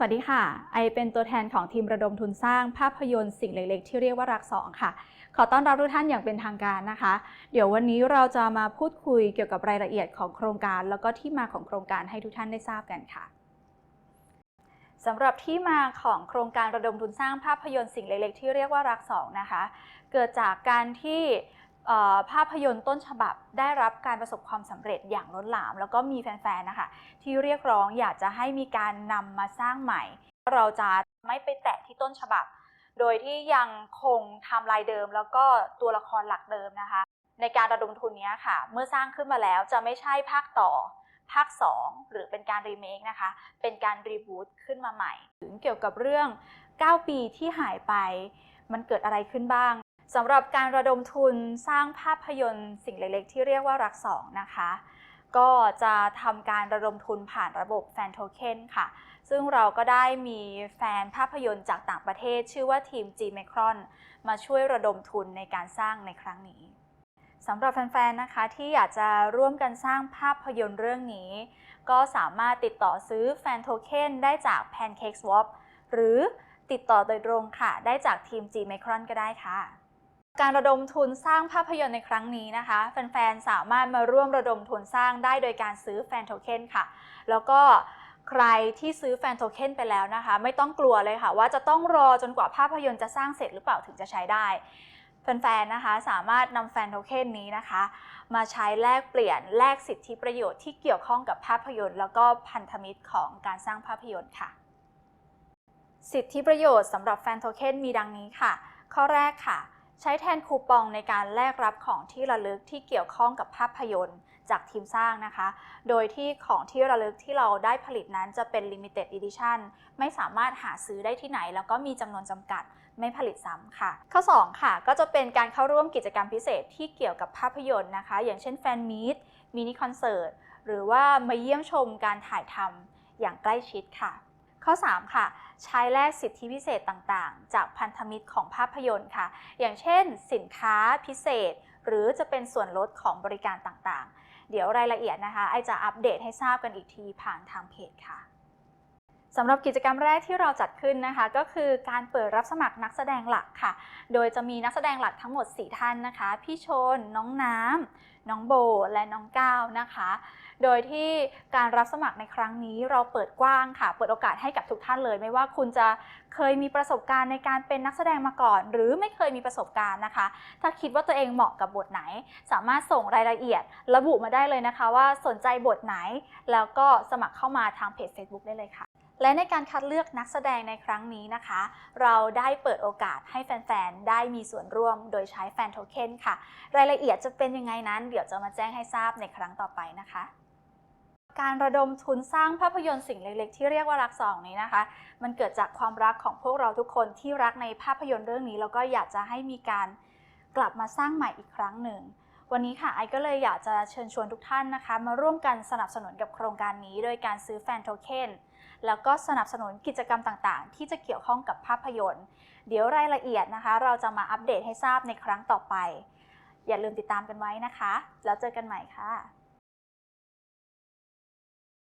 สวัสดีค่ะ ไอเป็นตัวแทนของทีมระดมทุนสร้างภาพยนตร์สิ่งเล็ก ๆ ที่เรียกว่ารักสองค่ะ ขอต้อนรับทุกท่านอย่างเป็นทางการนะคะ เดี๋ยววันนี้เราจะมาพูดคุยเกี่ยวกับรายละเอียดของโครงการ แล้วก็ที่มาของโครงการให้ทุกท่านได้ทราบกันค่ะสำหรับที่มาของโครงการระดมทุนสร้างภาพยนตร์สิ่งเล็ก ๆ ที่เรียกว่ารักสองนะคะ เกิดจากการที่ ภาพยนตร์ต้นฉบับได้รับการประสบความสำเร็จอย่างล้นหลาม แล้วก็มีแฟนๆนะคะที่เรียกร้องอยากจะให้มีการนำมาสร้างใหม่ เราจะไม่ไปแตะที่ต้นฉบับ โดยที่ยังคงทำลายเดิม แล้วก็ตัวละครหลักเดิมนะคะ ในการระดมทุนนี้ค่ะ เมื่อสร้างขึ้นมาแล้วจะไม่ใช่ภาคต่อภาค 2 หรือเป็นการรีเมคนะคะ เป็นการรีบูตขึ้นมาใหม่ ถึงเกี่ยวกับเรื่อง 9 ปีที่หายไป มันเกิดอะไรขึ้นบ้าง สำหรับการระดมทุนสร้างภาพยนตร์สิ่งเล็กๆ ที่เรียกว่ารักสองนะคะ ก็จะทำการระดมทุนผ่านระบบแฟนโทเค็นค่ะ ซึ่งเราก็ได้มีแฟนภาพยนตร์จากต่างประเทศ ชื่อว่าทีม G m a c r o n มาช่วยระดมทุนในการสร้างในครั้งนี้สำหรับแฟนๆ นะคะที่อยากจะร่วมกันสร้างภาพยนตร์เรื่องนี้ ก็สามารถติดต่อซื้อแฟนโทเค็นได้จาก Pancake Swap หรือติดต่อโดยตรงค่ะ ได้จากทีม G m a c r o n ก็ได้ค่ะ การระดมทุนสร้างภาพยนตร์ในครั้งนี้นะคะ แฟนๆ สามารถมาร่วมระดมทุนสร้างได้โดยการซื้อแฟนโทเค็นค่ะ แล้วก็ใครที่ซื้อแฟนโทเค็นไปแล้วนะคะ ไม่ต้องกลัวเลยค่ะ ว่าจะต้องรอจนกว่าภาพยนตร์จะสร้างเสร็จหรือเปล่าถึงจะใช้ได้แฟนๆ นะคะสามารถนำแฟนโทเค็นนี้นะคะ มาใช้แลกเปลี่ยนแลกสิทธิประโยชน์ที่เกี่ยวข้องกับภาพยนตร์ แล้วก็พันธมิตรของการสร้างภาพยนตร์ค่ะ สิทธิประโยชน์สำหรับแฟนโทเค็นมีดังนี้ค่ะ ข้อแรกค่ะ ใช้แทนคูปองในการแลกรับของที่ระลึกที่เกี่ยวข้องกับภาพยนตร์จากทีมสร้างนะคะ โดยที่ของที่ระลึกที่เราได้ผลิตนั้นจะเป็น Limited Edition ไม่สามารถหาซื้อได้ที่ไหน แล้วก็มีจำนวนจำกัดไม่ผลิตซ้ำค่ะ ข้อ 2 ค่ะ ก็จะเป็นการเข้าร่วมกิจกรรมพิเศษที่เกี่ยวกับภาพยนตร์นะคะ อย่างเช่นแฟนมีตมินิคอนเสิร์ตหรือว่ามาเยี่ยมชมการถ่ายทำอย่างใกล้ชิดค่ะ ข้อ 3 ค่ะ ใช้แลกสิทธิพิเศษต่างๆ จากพันธมิตรของภาพยนตร์ค่ะ อย่างเช่น สินค้าพิเศษ หรือจะเป็นส่วนลดของบริการต่างๆ เดี๋ยวรายละเอียดนะคะไอจะอัปเดตให้ทราบกันอีกทีผ่านทางเพจค่ะ สำหรับกิจกรรมแรกที่เราจัดขึ้นนะคะ ก็คือการเปิดรับสมัครนักแสดงหลักค่ะ โดยจะมีนักแสดงหลักทั้งหมด 4 ท่านนะคะ พี่ชน น้องน้ำน้องโบ และน้องก้าวนะคะ โดยที่การรับสมัครในครั้งนี้เราเปิดกว้างค่ะ เปิดโอกาสให้กับทุกท่านเลย ไม่ว่าคุณจะเคยมีประสบการณ์ในการเป็นนักแสดงมาก่อน หรือไม่เคยมีประสบการณ์นะคะ ถ้าคิดว่าตัวเองเหมาะกับบทไหน สามารถส่งรายละเอียด ระบุมาได้เลยนะคะ ว่าสนใจบทไหน แล้วก็สมัครเข้ามาทางเพจ Facebook ได้เลยค่ะ และในการคัดเลือกนักแสดงในครั้งนี้นะคะ เราได้เปิดโอกาสให้แฟน ๆ ได้มีส่วนร่วมโดยใช้แฟนโทเค็นค่ะ รายละเอียดจะเป็นยังไงนั้น เดี๋ยวจะมาแจ้งให้ทราบในครั้งต่อไปนะคะการระดมทุนสร้างภาพยนตร์สิ่งเล็ก ๆ ที่เรียกว่ารักสองนี้นะคะ มันเกิดจากความรักของพวกเราทุกคนที่รักในภาพยนตร์เรื่องนี้ แล้วก็อยากจะให้มีการกลับมาสร้างใหม่อีกครั้งหนึ่ง วันนี้ค่ะไอก็เลยอยากจะเชิญชวนทุกท่านนะคะ มาร่วมกันสนับสนุนกับโครงการนี้ โดยการซื้อแฟนโทเค็นแล้วก็สนับสนุนกิจกรรมต่างๆ ที่จะเกี่ยวข้องกับภาพยนตร์ เดี๋ยวรายละเอียดนะคะ เราจะมาอัปเดตให้ทราบในครั้งต่อไป อย่าลืมติดตามกันไว้นะคะ แล้วเจอกันใหม่ค่ะ